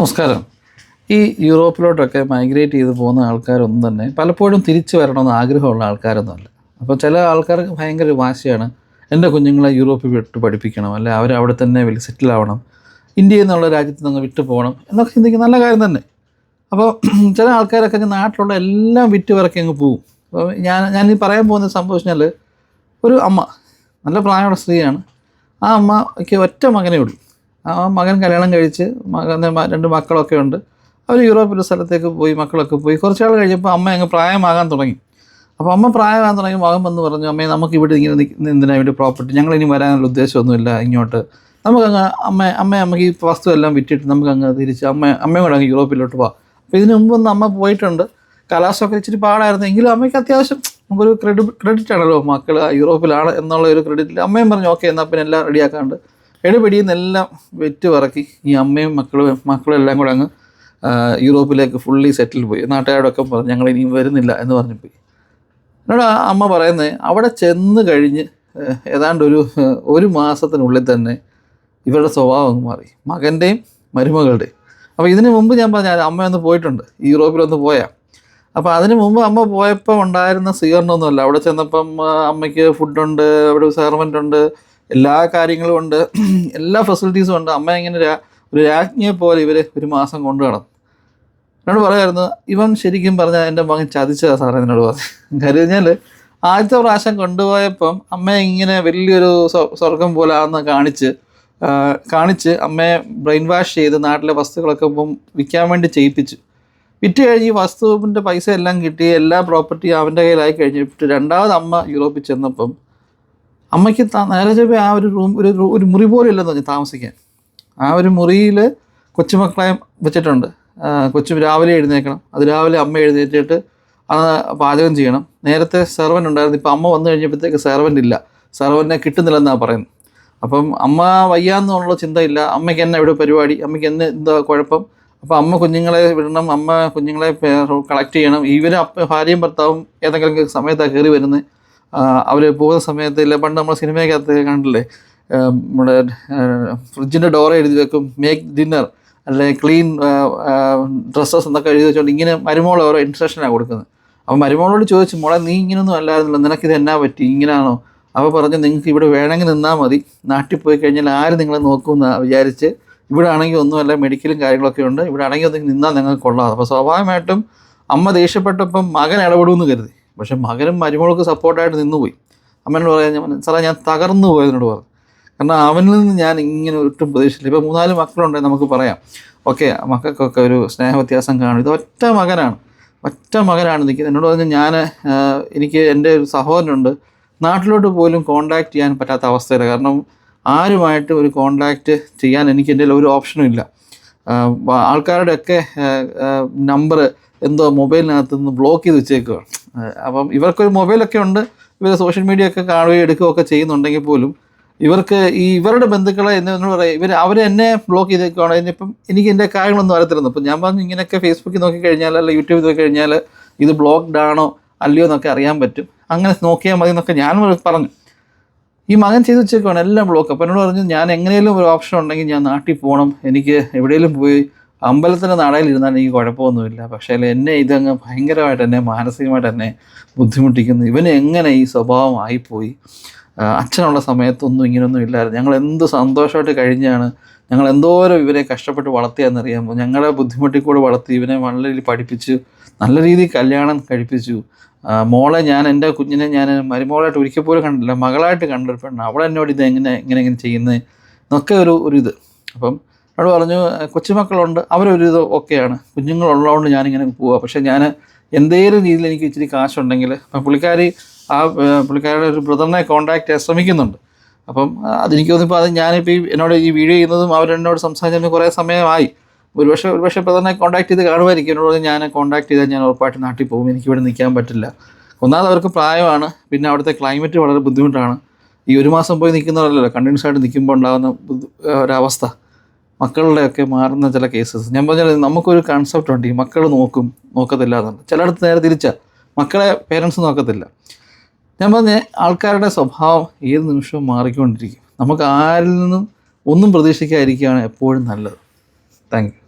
നമസ്കാരം. ഈ യൂറോപ്പിലോട്ടൊക്കെ മൈഗ്രേറ്റ് ചെയ്ത് പോകുന്ന ആൾക്കാരൊന്നും തന്നെ പലപ്പോഴും തിരിച്ചു വരണമെന്ന് ആഗ്രഹമുള്ള ആൾക്കാരൊന്നുമല്ല. അപ്പോൾ ചില ആൾക്കാർക്ക് ഭയങ്കര വാശിയാണ്. എന്റെ കുഞ്ഞുങ്ങളെ യൂറോപ്പിൽ വിട്ട് പഠിപ്പിക്കണം അല്ലെ അവർ അവിടെ തന്നെ സെറ്റിൽ ആവണം ഇന്ത്യയിൽ നിന്നുള്ള രാജ്യത്ത് നിന്ന് വിട്ടു പോകണം എന്നൊക്കെ ചിന്തിക്കുന്ന നല്ല കാര്യം തന്നെ. അപ്പോൾ ചില ആൾക്കാരൊക്കെ നാട്ടിലുള്ള എല്ലാം വിറ്റ് വിറക്കി അങ്ങ് പോവും. അപ്പോൾ ഞാൻ ഞാൻ ഈ പറയാൻ പോകുന്ന സംഭവം ഒരു അമ്മ നല്ല പ്രായമുള്ള സ്ത്രീയാണ്. ആ അമ്മയ്ക്ക് ഒറ്റ മകനേ ഉള്ളൂ. ആ മകൻ കല്യാണം കഴിച്ച് മകൻ രണ്ട് മക്കളൊക്കെ ഉണ്ട്. അവർ യൂറോപ്പിലെ സ്ഥലത്തേക്ക് പോയി മക്കളൊക്കെ പോയി. കുറച്ച് നാൾ കഴിഞ്ഞപ്പോൾ അമ്മ അങ്ങ് പ്രായമാകാൻ തുടങ്ങി. അപ്പോൾ അമ്മ പ്രായമാകാൻ തുടങ്ങി മകൻ വന്ന് പറഞ്ഞു അമ്മേ നമുക്ക് ഇവിടെ ഇങ്ങനെ നിൽക്കുന്ന എന്തിനാ ഇവിടെ പ്രോപ്പർട്ടി ഞങ്ങൾ ഇനി വരാനുള്ള ഉദ്ദേശമൊന്നുമില്ല ഇങ്ങോട്ട്. നമുക്കങ്ങ് അമ്മ അമ്മ നമുക്ക് ഈ വസ്തു എല്ലാം വിറ്റിട്ട് നമുക്ക് അങ്ങ് തിരിച്ച് അമ്മ അമ്മയും കൂടെ അങ്ങ് യൂറോപ്പിലോട്ട് പോവാം. അപ്പോൾ ഇതിനു മുമ്പ് ഒന്ന് അമ്മ പോയിട്ടുണ്ട്. കലാശമൊക്കെ ഇച്ചിരി പാടായിരുന്നു. എങ്കിലും അമ്മയ്ക്ക് അത്യാവശ്യം നമുക്കൊരു ക്രെഡിറ്റ് ക്രെഡിറ്റ് ആണല്ലോ മക്കൾ യൂറോപ്പിലാണ് എന്നുള്ള ഒരു ക്രെഡിറ്റിൽ അമ്മയും പറഞ്ഞു ഓക്കെ എന്നാൽ പിന്നെ എല്ലാം റെഡിയാക്കാണ്ട് നിന്നെല്ലാം വെറ്റ് പറക്കി ഈ അമ്മയും മക്കളും മക്കളും എല്ലാം കൂടെ അങ്ങ് യൂറോപ്പിലേക്ക് ഫുള്ളി സെറ്റിൽ പോയി. നാട്ടുകാരോടൊക്കെ പറഞ്ഞു ഞങ്ങൾ ഇനി വരുന്നില്ല എന്ന് പറഞ്ഞു പോയി എന്നോട് ആ അമ്മ പറയുന്നത് അവിടെ ചെന്ന് കഴിഞ്ഞ് ഏതാണ്ട് ഒരു ഒരു മാസത്തിനുള്ളിൽ തന്നെ ഇവരുടെ സ്വഭാവം മാറി. മകന്റെയും മരുമകളുടെയും. അപ്പോൾ ഇതിന് മുമ്പ് ഞാൻ പറഞ്ഞ അമ്മ ഒന്ന് പോയിട്ടുണ്ട് യൂറോപ്പിലൊന്ന് പോയാൽ അപ്പോൾ അതിന് മുമ്പ് അമ്മ പോയപ്പോൾ ഉണ്ടായിരുന്ന സ്വീകരണമൊന്നുമല്ല. അവിടെ ചെന്നപ്പം അമ്മയ്ക്ക് ഫുഡുണ്ട് അവിടെ സെർവന്റ് ഉണ്ട്. എല്ലാ കാര്യങ്ങളും ഉണ്ട്. എല്ലാ ഫെസിലിറ്റീസും ഉണ്ട്. അമ്മ ഇങ്ങനെ ഒരു രാജ്ഞിയെ പോലെ ഇവർ ഒരു മാസം കൊണ്ടു കടന്നു എന്നോട് പറയായിരുന്നു ഇവൻ ശരിക്കും പറഞ്ഞാൽ എന്റെ മകൻ ചതിച്ചതാ സാറേ എന്നോട് പറഞ്ഞു. കാര്യം ആദ്യത്തെ പ്രാവശ്യം കൊണ്ടുപോയപ്പം അമ്മയെ ഇങ്ങനെ വലിയൊരു സ്വ- സ്വർഗം പോലെ ആണെന്ന് കാണിച്ച് കാണിച്ച് അമ്മയെ ബ്രെയിൻ വാഷ് ചെയ്ത് നാട്ടിലെ വസ്തുക്കളൊക്കെ ഇപ്പം വിൽക്കാൻ വേണ്ടി ചെയ്യിപ്പിച്ചു. വിറ്റ് കഴിഞ്ഞ് ഈ വസ്തുവിന്റെ പൈസ എല്ലാം കിട്ടി എല്ലാ പ്രോപ്പർട്ടിയും അവന്റെ കയ്യിലായി കഴിഞ്ഞിട്ട് രണ്ടാമത് അമ്മ യൂറോപ്പിൽ ചെന്നപ്പം അമ്മയ്ക്ക് ത- നേരെ ചൊവ്വേ ആ ഒരു റൂം ഒരു ഒരു മുറി പോലും ഇല്ലെന്ന് പറഞ്ഞു താമസിക്കാൻ. ആ ഒരു മുറിയിൽ കൊച്ചുമക്കളെ വെച്ചിട്ടുണ്ട്. കൊച്ചു രാവിലെ എഴുന്നേക്കണം. അത് രാവിലെ അമ്മ എഴുന്നേറ്റിട്ട് അത് പാചകം ചെയ്യണം. നേരത്തെ സെർവന്റ് ഉണ്ടായിരുന്നു. ഇപ്പം അമ്മ വന്നു കഴിഞ്ഞപ്പോഴത്തേക്ക് സെർവന്റ് ഇല്ല. സെർവന്റിനെ കിട്ടുന്നില്ലെന്നാണ് പറയുന്നത്. അപ്പം അമ്മ വയ്യാന്നുള്ള ചിന്തയില്ല. അമ്മയ്ക്ക് എന്നെ ഇവിടെ പരിപാടി? അമ്മയ്ക്ക് എന്നെ എന്താ കുഴപ്പം? അപ്പോൾ അമ്മ കുഞ്ഞുങ്ങളെ വിടണം. അമ്മ കുഞ്ഞുങ്ങളെ കളക്ട് ചെയ്യണം. ഇവർ അപ്പ ഭാര്യയും ഭർത്താവും ഏതെങ്കിലും സമയത്താണ് കയറി വരുന്നത്. അവർ പോകുന്ന സമയത്ത് ഇല്ല പണ്ട് നമ്മൾ സിനിമയ്ക്കകത്ത് കണ്ടില്ലേ? നമ്മുടെ ഫ്രിഡ്ജിന്റെ ഡോർ എഴുതി വെക്കും മേക്ക് ഡിന്നർ അല്ലെ ക്ലീൻ ഡ്രസ്സസ് എന്നൊക്കെ എഴുതി വെച്ചുകൊണ്ട് ഇങ്ങനെ മരുമോൾ ഓരോ ഇൻസ്ട്രക്ഷനാണ് കൊടുക്കുന്നത്. അപ്പോൾ മരുമോളോട് ചോദിച്ചു മോളെ നീ ഇങ്ങനെയൊന്നും അല്ലായിരുന്നല്ലോ നിനക്കിത് എന്നാ പറ്റി? ഇങ്ങനാണോ? അപ്പോൾ പറഞ്ഞു നിങ്ങൾക്ക് ഇവിടെ വേണമെങ്കിൽ നിന്നാൽ മതി. നാട്ടിൽ പോയി കഴിഞ്ഞാൽ ആര് നിങ്ങളെ നോക്കുമെന്ന് വിചാരിച്ച് ഇവിടെ ആണെങ്കിൽ ഒന്നുമല്ല മെഡിക്കലും കാര്യങ്ങളൊക്കെ ഉണ്ട്. ഇവിടെ ആണെങ്കിൽ ഒന്ന് നിന്നാൽ നിങ്ങൾക്ക് കൊള്ളാം. അപ്പോൾ സ്വാഭാവികമായിട്ടും അമ്മ ദേഷ്യപ്പെട്ടപ്പം മകൻ ഇടപെടുമെന്ന് കരുതി. പക്ഷെ മകനും മരുമകൾക്ക് സപ്പോർട്ടായിട്ട് നിന്നുപോയി. അമ്മനോട് പറയാൻ ഞാൻ സാറേ ഞാൻ തകർന്നു പോയതിനോട് പറഞ്ഞു. കാരണം അവനിൽ നിന്ന് ഞാൻ ഇങ്ങനെ ഒട്ടും പ്രതീക്ഷിച്ചില്ല. ഇപ്പോൾ മൂന്നാൽ മക്കളുണ്ടെങ്കിൽ നമുക്ക് പറയാം. ഓക്കെ മക്കൾക്കൊക്കെ ഒരു സ്നേഹ വ്യത്യാസം കാണും. ഇത് ഒറ്റ മകനാണ്. ഒറ്റ മകനാണ് നിൽക്കുന്നത് എന്നോട് പറഞ്ഞു ഞാൻ എനിക്ക് എന്റെ ഒരു സഹോദരനുണ്ട്. നാട്ടിലോട്ട് പോലും കോണ്ടാക്ട് ചെയ്യാൻ പറ്റാത്ത അവസ്ഥയില്ല കാരണം ആരുമായിട്ട് ഒരു കോണ്ടാക്റ്റ് ചെയ്യാൻ എനിക്ക് എന്റെ ഒരു ഓപ്ഷനും ഇല്ല. ആൾക്കാരുടെയൊക്കെ നമ്പർ എന്തോ മൊബൈലിനകത്ത് നിന്ന് ബ്ലോക്ക് ചെയ്ത് വെച്ചേക്കുകയാണ് അപ്പം ഇവർക്കൊരു മൊബൈലൊക്കെ ഉണ്ട്. ഇവർ സോഷ്യൽ മീഡിയ ഒക്കെ കാണുകയും എടുക്കുകയും ഒക്കെ ചെയ്യുന്നുണ്ടെങ്കിൽ പോലും ഇവർക്ക് ഈ ഇവരുടെ ബന്ധുക്കളെ എന്ന് എന്നോട് പറയാം ഇവർ അവർ എന്നെ ബ്ലോക്ക് ചെയ്തേക്കുവാണ്. ഇനിയിപ്പം എനിക്ക് എന്റെ കാര്യങ്ങളൊന്നും അറിയത്തില്ലെന്ന്. അപ്പം ഞാൻ പറഞ്ഞു ഇങ്ങനെയൊക്കെ ഫേസ്ബുക്കിൽ നോക്കി കഴിഞ്ഞാൽ അല്ല യൂട്യൂബിൽ നോക്കി കഴിഞ്ഞാൽ ഇത് ബ്ലോക്ക്ഡ് ആണോ അല്ലയോ എന്നൊക്കെ അറിയാൻ പറ്റും. അങ്ങനെ നോക്കിയാൽ മതി എന്നൊക്കെ ഞാൻ പറഞ്ഞു. ഈ മകൻ ചെയ്ത് വെച്ചേക്കുവാണ് എല്ലാം ബ്ലോക്ക് അപ്പം എന്നോട് പറഞ്ഞു ഞാൻ എങ്ങനെയെങ്കിലും ഒരു ഓപ്ഷൻ ഉണ്ടെങ്കിൽ ഞാൻ നാട്ടിൽ പോകണം. എനിക്ക് എവിടെയെങ്കിലും പോയി അമ്പലത്തിന്റെ നടയിൽ ഇരുന്നാൽ എനിക്ക് കുഴപ്പമൊന്നുമില്ല. പക്ഷേ എന്നെ ഇതങ്ങ് ഭയങ്കരമായിട്ട് എന്നെ മാനസികമായിട്ട് എന്നെ ബുദ്ധിമുട്ടിക്കുന്നു. ഇവന് എങ്ങനെ ഈ സ്വഭാവം ആയിപ്പോയി? അച്ഛനുള്ള സമയത്തൊന്നും ഇങ്ങനെയൊന്നും ഇല്ലായിരുന്നു. ഞങ്ങൾ എന്ത് സന്തോഷമായിട്ട് കഴിഞ്ഞാണ് ഞങ്ങൾ എന്തോരം ഇവരെ കഷ്ടപ്പെട്ട് വളർത്തിയെന്നറിയാമോ ഞങ്ങളെ ബുദ്ധിമുട്ടിൽ കൂടെ വളർത്തി ഇവനെ നല്ല രീതിയിൽ പഠിപ്പിച്ചു നല്ല രീതിയിൽ കല്യാണം കഴിപ്പിച്ചു. മോളെ ഞാൻ എന്റെ കുഞ്ഞിനെ ഞാൻ മരുമോളായിട്ട് ഒരിക്കൽ പോലും കണ്ടില്ല മകളായിട്ട് കണ്ടൊരു പെണ്ണ്. അവളെന്നോട് ഇത് എങ്ങനെ എങ്ങനെ ഇങ്ങനെ ചെയ്യുന്നത് എന്നൊക്കെ ഒരു ഒരു ഇത്. അപ്പം എന്നോട് പറഞ്ഞു കൊച്ചുമക്കളുണ്ട് അവരൊരിത് ഓക്കെയാണ്. കുഞ്ഞുങ്ങളുള്ളതുകൊണ്ട് ഞാനിങ്ങനെ പോവുക പക്ഷേ ഞാൻ എന്തേലും രീതിയിൽ എനിക്ക് ഇച്ചിരി കാശുണ്ടെങ്കിൽ അപ്പം പുള്ളിക്കാരി ആ പുള്ളിക്കാരുടെ ഒരു ബ്രദറിനെ കോൺടാക്ട് ചെയ്യാൻ ശ്രമിക്കുന്നുണ്ട്. അപ്പം അതെനിക്ക് തോന്നിയപ്പോൾ അത് ഞാനിപ്പോൾ ഈ എന്നോട് ഈ വീഡിയോ ചെയ്യുന്നതും അവരെന്നോട് സംസാരിച്ചതിന് കുറേ സമയമായി. ഒരുപക്ഷെ ഒരുപക്ഷെ ബ്രദറിനെ കോൺടാക്ട് ചെയ്ത് കാണുമായിരിക്കും. എന്നോട് ഞാൻ കോൺടാക്ട് ചെയ്താൽ ഞാൻ ഉറപ്പായിട്ട് നാട്ടിൽ പോകും. എനിക്ക് ഇവിടെ നിൽക്കാൻ പറ്റില്ല. ഒന്നാമത് അവർക്ക് പ്രായമാണ്. പിന്നെ അവിടുത്തെ ക്ലൈമറ്റ് വളരെ ബുദ്ധിമുട്ടാണ്. ഈ ഒരു മാസം പോയി നിൽക്കുന്നവരല്ലോ കണ്ടിന്യൂസ് ആയിട്ട് നിൽക്കുമ്പോൾ ഉണ്ടാകുന്ന ഒരവസ്ഥ. മക്കളുടെയൊക്കെ മാറുന്ന ചില കേസസ് ഞാൻ പറഞ്ഞാൽ നമുക്കൊരു കൺസെപ്റ്റ് ഉണ്ട് ഈ മക്കൾ നോക്കും നോക്കത്തില്ല എന്നുണ്ട് ചിലയിടത്ത് നേരെ തിരിച്ചാൽ മക്കളെ പേരൻസ് നോക്കത്തില്ല. ഞാൻ പറഞ്ഞ ആൾക്കാരുടെ സ്വഭാവം ഏത് നിമിഷവും മാറിക്കൊണ്ടിരിക്കും. നമുക്ക് ആരിൽ നിന്നും ഒന്നും പ്രതീക്ഷിക്കാതിരിക്കുകയാണ് എപ്പോഴും നല്ലത്. താങ്ക്